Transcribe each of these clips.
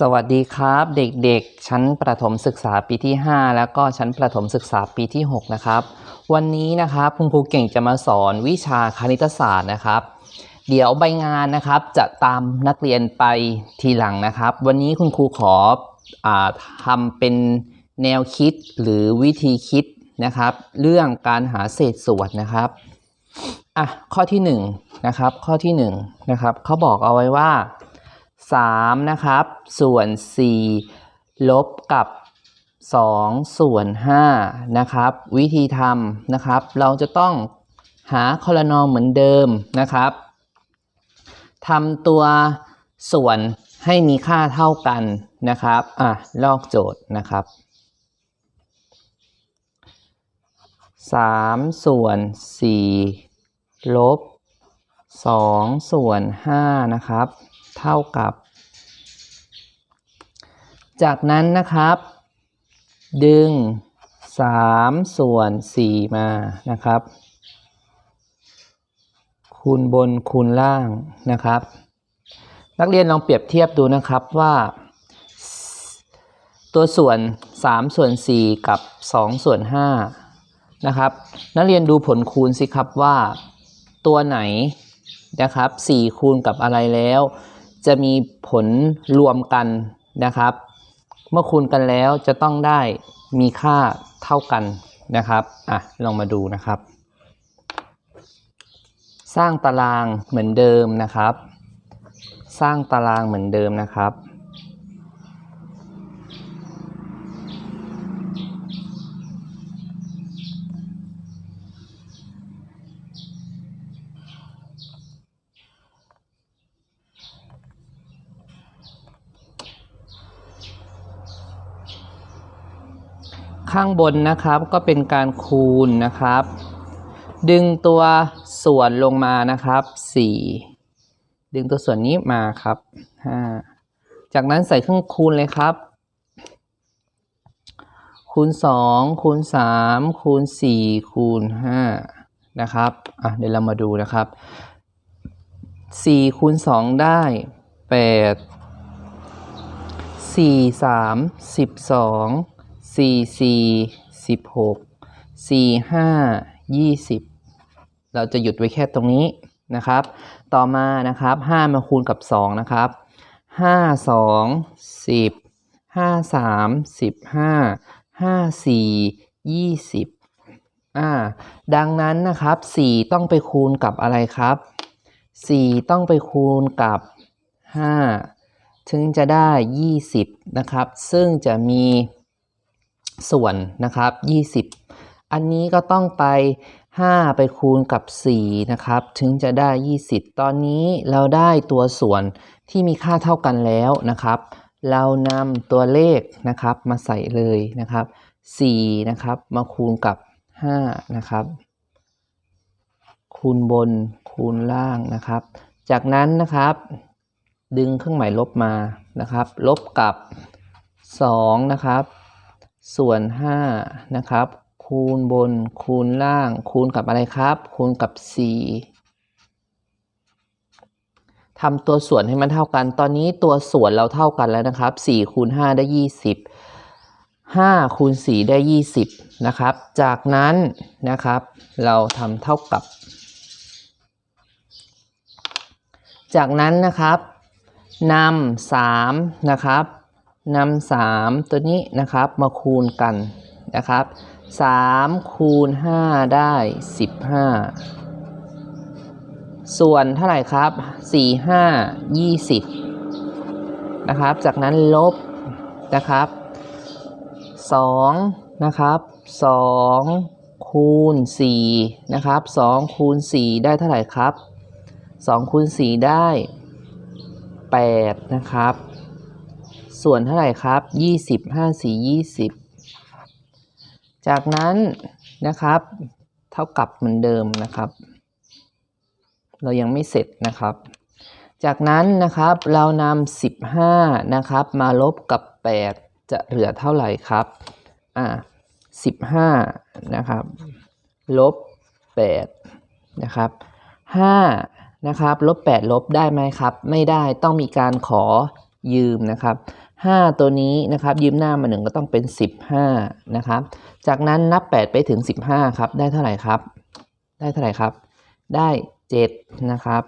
สวัสดีครับ เด็กๆ ชั้นประถมศึกษาปีที่ 5 แล้วก็ชั้นประถมศึกษาปีที่ 6 นะครับ วันนี้นะครับคุณครูเก่งจะมาสอนวิชาคณิตศาสตร์นะครับ เดี๋ยวใบงานนะครับจะตามนักเรียนไปทีหลังนะครับ วันนี้คุณครูขออทำเป็นแนวคิดหรือวิธีคิดนะครับ เรื่องการหาเศษส่วนนะครับอะข้อที่1นงนะครับข้อที่1นงนะครับเขาบอกเอาไว้ว่า 3 นะครับ ส่วน 4 ลบกับ 2 ส่วน 5 นะครับ วิธีทำนะครับ เราจะต้องหาคอลนอมเหมือนเดิมนะครับทำตัวส่วนให้มีค่าเท่ากันนะครับ อะ ลอกโจทย์นะครับ 3 ส่วน 4 ลบ 2 ส่วน 5 นะครับ เท่ากับ จากนั้นนะครับ ดึง 3 ส่วน 4 มานะครับ คูณบนคูณล่างนะครับ นักเรียนลองเปรียบเทียบดูนะครับว่า ตัวส่วน 3 ส่วน 4 กับ 2 ส่วน 5 นะครับ นักเรียนดูผลคูณสิครับว่า ตัวไหนนะครับ 4 คูณกับอะไรแล้ว จะมีผลรวมกันนะครับ เมื่อคูณกันแล้วจะต้องได้มีค่าเท่ากันนะครับอะลองมาดูนะครับ สร้างตารางเหมือนเดิมนะครับ สร้างตารางเหมือนเดิมนะครับ ข้างบนนะครับก็เป็นการคูณนะครับ ดึงตัวส่วนลงมานะครับ 4 ดึงตัวส่วนนี้มาครับ 5 จากนั้นใส่เครื่องคูณเลยครับ คูณ 2 คูณ 3 คูณ 4 คูณ 5 นะครับอะเดี๋ยวเรามาดูนะครับ 4 คูณ 2 ได้ 8 4 3 12 สี่สี่สิบหกสี่ห้ายี่สิบเราจะหยุดไว้แค่ตรงนี้นะครับ ต่อมานะครับห้ามาคูณกับสองนะครับห้าสองสิบห้าสามสิบห้าห้าสี่ยี่สิบอ่าดังนั้นนะครับสี่ต้องไปคูณกับอะไรครับสี่ต้องไปคูณกับห้าถึงจะได้ยี่สิบนะครับ ซึ่งจะมี ส่วนนะครับ 20 อันนี้ก็ต้องไป 5 ไปคูณกับ 4 นะครับ ถึงจะได้ 20 ตอนนี้เราได้ตัวส่วนที่มีค่าเท่ากันแล้วนะครับ เรานำตัวเลขนะครับมาใส่เลยนะครับ4นะครับมาคูณกับ5นะครับ คูณบนคูณล่างนะครับ จากนั้นนะครับ ดึงเครื่องหมายลบมานะครับ ลบกับ2นะครับ ส่วน5นะครับคูณบนคูณล่าง คูณกับอะไรครับ คูณกับ 4ทำตัวส่วนให้มันเท่ากัน ตอนนี้ตัวส่วนเราเท่ากันแล้วนะครับ4คูณ5ได้ 20 5คูณ4ได้ 20 นะครับ จากนั้นนะครับ เราทำเท่ากับ จากนั้นนะครับนำ3นะครับ นำสามตัวนี้นะครับมาคูณกันนะครับสามคูณห้าได้สิบห้าส่วนเท่าไหร่ครับสี่ห้ายี่สิบนะครับ จากนั้นลบนะครับสองนะครับสองคูณสี่นะครับสองคูณสี่ได้เท่าไหร่ครับสองคูณสี่ได้แปดนะครับ ส่วนเท่าไหร่ครับ20 5 4 20จากนั้นนะครับ เท่ากับเหมือนเดิมนะครับ เรายังไม่เสร็จนะครับ จากนั้นนะครับเรานำ15นะครับ มาลบกับ8จะเหลือเท่าไหร่ครับอ่า15นะครับ ลบ8นะครับ5นะครับลบ8ลบได้ไหมครับ ไม่ได้ต้องมีการขอยืมนะครับ 5 ตัวนี้นะครับยืมหน้ามาหนึ่งก็ต้องเป็น 15 นะครับ จากนั้นนับ 8 ไปถึง 15 ครับ ได้เท่าไหร่ครับ ได้เท่าไหร่ครับ ได้ 7 นะครับ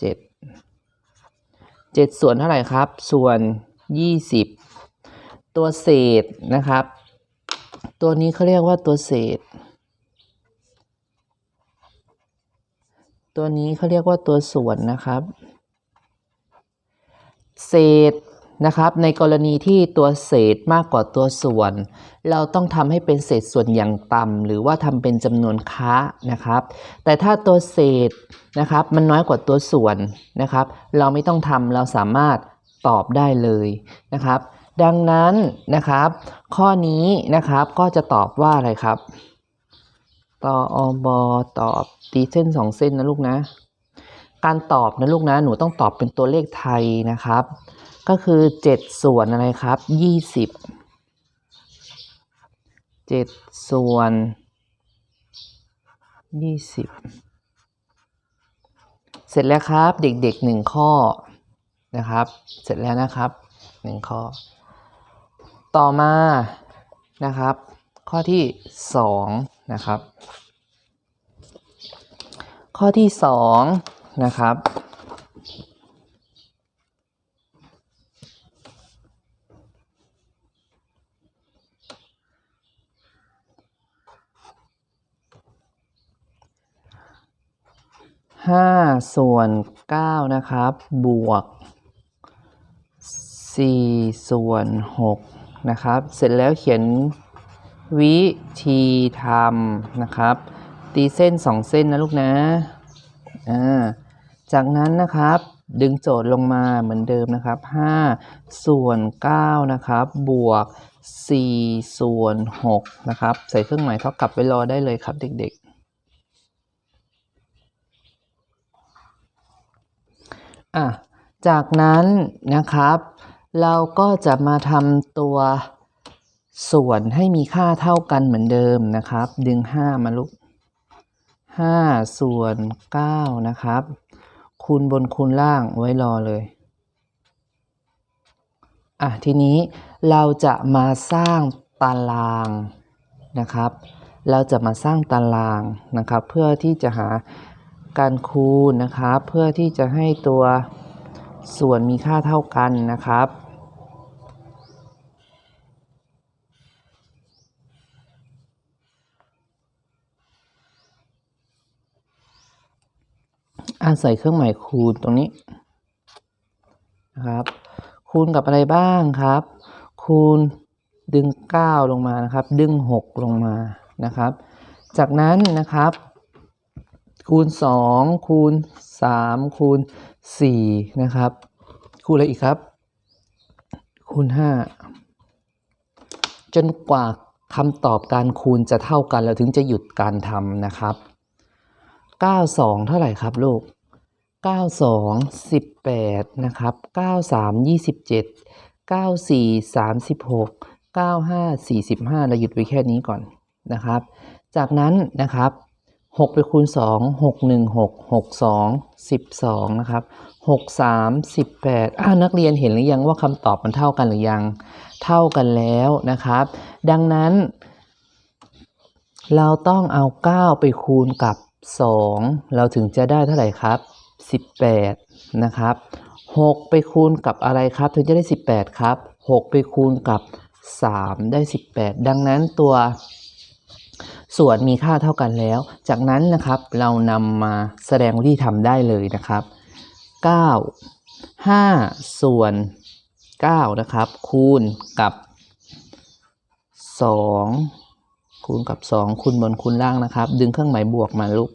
7 7 ส่วนเท่าไหร่ครับ ส่วน 20 ตัวเศษนะครับ ตัวนี้เขาเรียกว่าตัวเศษ ตัวนี้เขาเรียกว่าตัวส่วนนะครับ เศษนะครับ ในกรณีที่ตัวเศษมากกว่าตัวส่วน เราต้องทำให้เป็นเศษส่วนอย่างต่ำหรือว่าทำเป็นจำนวนค้านะครับ แต่ถ้าตัวเศษนะครับมันน้อยกว่าตัวส่วนนะครับ เราไม่ต้องทำเราสามารถตอบได้เลยนะครับ ดังนั้นนะครับ ข้อนี้นะครับก็จะตอบว่าอะไรครับ ตออบตอบตีเส้นสองเส้นนะลูกนะ การตอบนะลูกนะ หนูต้องตอบเป็นตัวเลขไทยนะครับ ก็คือ 7 ส่วนอะไรครับ 20 7 ส่วน 20 เสร็จแล้วครับเด็กๆ 1 ข้อนะครับ เสร็จแล้วนะครับ 1 ข้อ ต่อมานะครับ ข้อที่ 2 นะครับ ข้อที่ 2 นะครับ ห้าส่วนเก้านะครับ บวกสี่ส่วนหกนะครับ เสร็จแล้วเขียนวิธีทำนะครับ ตีเส้นสองเส้นนะลูกนะ อ่า จากนั้นนะครับดึงโจทย์ลงมาเหมือนเดิมนะครับ5ส่วน9นะครับบวก4ส่วน6นะครับใส่เครื่องหมายเท่ากับไว้รอได้เลยครับเด็กๆอะจากนั้นนะครับ เราก็จะมาทำตัวส่วนให้มีค่าเท่ากันเหมือนเดิมนะครับ ดึง 5 มาลูก5ส่วน9นะครับ คูณบนคูณล่างไว้รอเลยอะทีนี้เราจะมาสร้างตารางนะครับ เราจะมาสร้างตารางนะครับ เพื่อที่จะหาการคูณนะครับ เพื่อที่จะให้ตัวส่วนมีค่าเท่ากันนะครับ อาศัยเครื่องหมายคูณตรงนี้นะครับ คูณกับอะไรบ้างครับ คูณดึง 9 ลงมานะครับ ดึง 6 ลงมานะครับ จากนั้นนะครับ คูณ 2 คูณ 3 คูณ 4 นะครับ คูณอะไรอีกครับ คูณ 5 จนกว่าคำตอบการคูณจะเท่ากัน เราถึงจะหยุดการทำนะครับ 92 เท่าไหร่ครับลูก 92 18 นะครับ 93 27 94 36 95 45 เราหยุดไว้แค่นี้ก่อนนะครับ จากนั้นนะครับ 6 ไปคูณ 2 6 1 6 6 2 12 นะครับ 6 3 18อ่านักเรียนเห็นหรือยังว่าคำตอบมันเท่ากันหรือยัง เท่ากันแล้วนะครับ ดังนั้น เราต้องเอา 9 ไปคูณกับ 2 เราถึงจะได้เท่าไหร่ครับ 18 นะครับ 6 ไปคูณกับอะไรครับ ถึงจะได้ 18 ครับ 6 ไปคูณกับ 3 ได้ 18 ดังนั้นตัวส่วนมีค่าเท่ากันแล้ว จากนั้นนะครับเรานำมาแสดงวิธีทำได้เลยนะครับ 9 5 ส่วน 9 นะครับ คูณกับ 2 คูณกับ 2 คูณบนคูณล่างนะครับ ดึงเครื่องหมายบวกมาลูก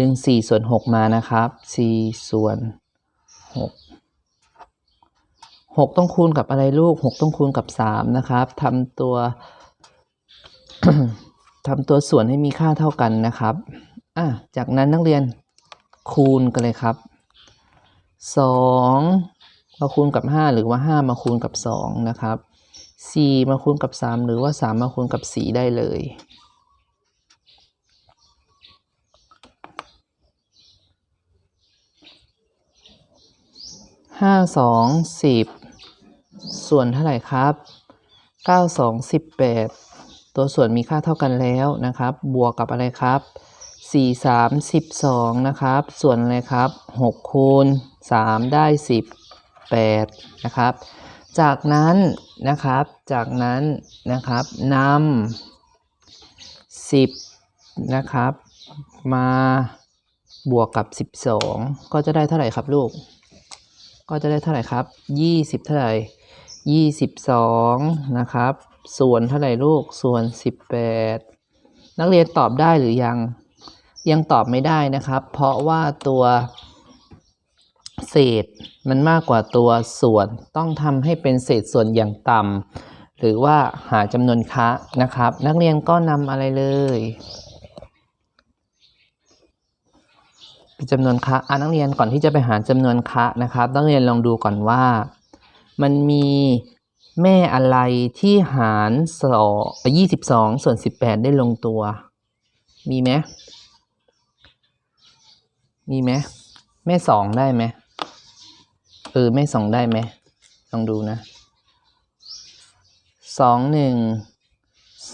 ดึง4ส่วน6มานะครับ4ส่วน6 6ต้องคูณกับอะไรลูก6ต้องคูณกับ3นะครับทำตัวทำตัวส่วนให้มีค่าเท่ากันนะครับอะจากนั้นนักเรียนคูณกันเลยครับ2มาคูณกับ5หรือว่า5มาคูณกับ2นะครับ4มาคูณกับ3หรือว่า3มาคูณกับ4ได้เลย ห้าสองสิบส่วนเท่าไหร่ครับเก้าสองสิบแปดตัวส่วนมีค่าเท่ากันแล้วนะครับ บวกกับอะไรครับสี่สามสิบสองนะครับ ส่วนอะไรครับหกคูณสามได้สิบแปดนะครับ จากนั้นนะครับ จากนั้นนะครับนำสิบนะครับ มาบวกกับ 12 ก็จะได้เท่าไหร่ครับลูก ก็จะได้เท่าไหร่ครับ20เท่าไหร่22นะครับ ส่วนเท่าไหร่ลูก ส่วน18นักเรียนตอบได้หรือยัง ยังตอบไม่ได้นะครับ เพราะว่าตัวเศษมันมากกว่าตัวส่วน ต้องทำให้เป็นเศษส่วนอย่างต่ำหรือว่าหาจำนวนคะนะครับ นักเรียนก็นำอะไรเลย เป็น จำนวนคะอะนักเรียนก่อนที่จะไปหาจำนวนคะนะครับนักเรียนลองดูก่อนว่า มันมีแม่อะไรที่หารสองยี่สิบสองส่วนสิบแปดได้ลงตัว มีไหมมีไหมแม่สองได้ไหมเออแม่สองได้ไหมลองดูนะสองหนึ่ง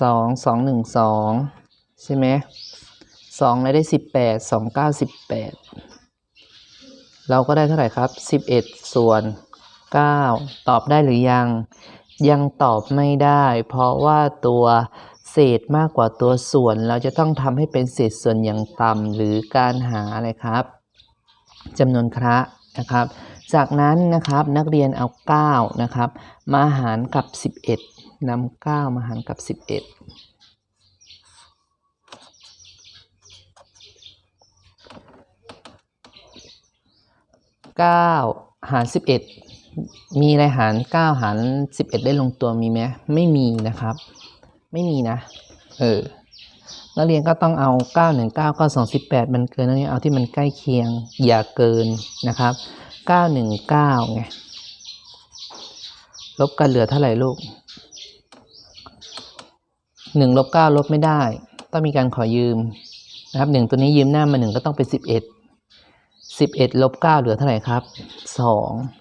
สองสองหนึ่งสองใช่ไหม สองได้สิบแปดสองเก้าสิบแปดเราก็ได้เท่าไหร่ครับสิบเอ็ดส่วนเก้าตอบได้หรือยัง ยังตอบไม่ได้ เพราะว่าตัวเศษมากกว่าตัวส่วน เราจะต้องทำให้เป็นเศษส่วนอย่างต่ำหรือการหาอะไรครับจำนวนคระนะครับ จากนั้นนะครับนักเรียนเอา 9 นะครับ มาหารกับ 11นำ9มาหารกับ 11 9 หาร 11 มีอะไรหาร 9 หาร 11 ได้ลงตัวมีไหมไม่มีนะครับ ไม่มีนะ เออ นักเรียนก็ต้องเอา 9 1 9 9 2 18 มันเกินนักเรียนเอาที่มันใกล้เคียง อย่าเกินนะครับ 9 1 9 ไง ลบกันเหลือเท่าไหร่ลูก 1ลบ9ลบไม่ได้ ต้องมีการขอยืมนะครับ 1 ตัวนี้ยืมหน้ามา 1 ก็ต้องเป็น 11 11ลบ9เหลือเท่าไหร่ครับ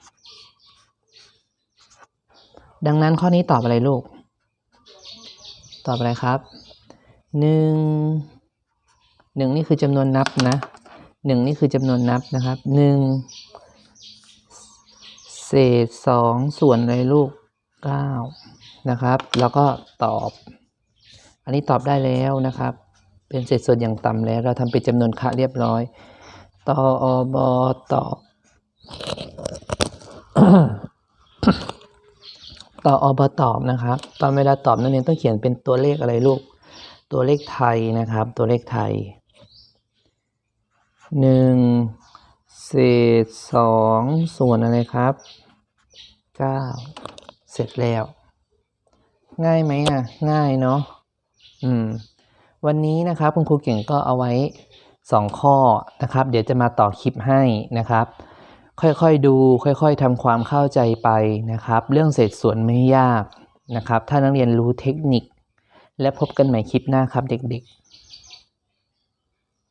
2ดังนั้นข้อนี้ตอบอะไรลูก ตอบอะไรครับหนึ่งหนึ่งนี่คือจำนวนนับนะหนึ่งนี่คือจำนวนนับนะครับหนึ่งเศษสองส่วนอะไรลูกเก้านะครับ แล้วก็ตอบ อันนี้ตอบได้แล้วนะครับ เป็นเศษส่วนอย่างต่ำแล้ว เราทำเป็นจำนวนคะเรียบร้อย ตอบตอบต่ออบตอบนะครับ ตอนเวลาตอบนักเรียนต้องเขียนเป็นตัวเลขอะไรลูก ตัวเลขไทยนะครับ ตัวเลขไทยหนึ่งเศษสองส่วนอะไรครับเก้าเสร็จแล้ว ง่ายไหมอะ ง่ายเนาะอืม วันนี้นะครับคุณครูเก่งก็เอาไว้ สองข้อนะครับ เดี๋ยวจะมาต่อคลิปให้นะครับ ค่อยๆดู ค่อยๆทำความเข้าใจไปนะครับ เรื่องเศษส่วนไม่ยากนะครับ ถ้านักเรียนรู้เทคนิค และพบกันใหม่คลิปหน้าครับเด็กๆ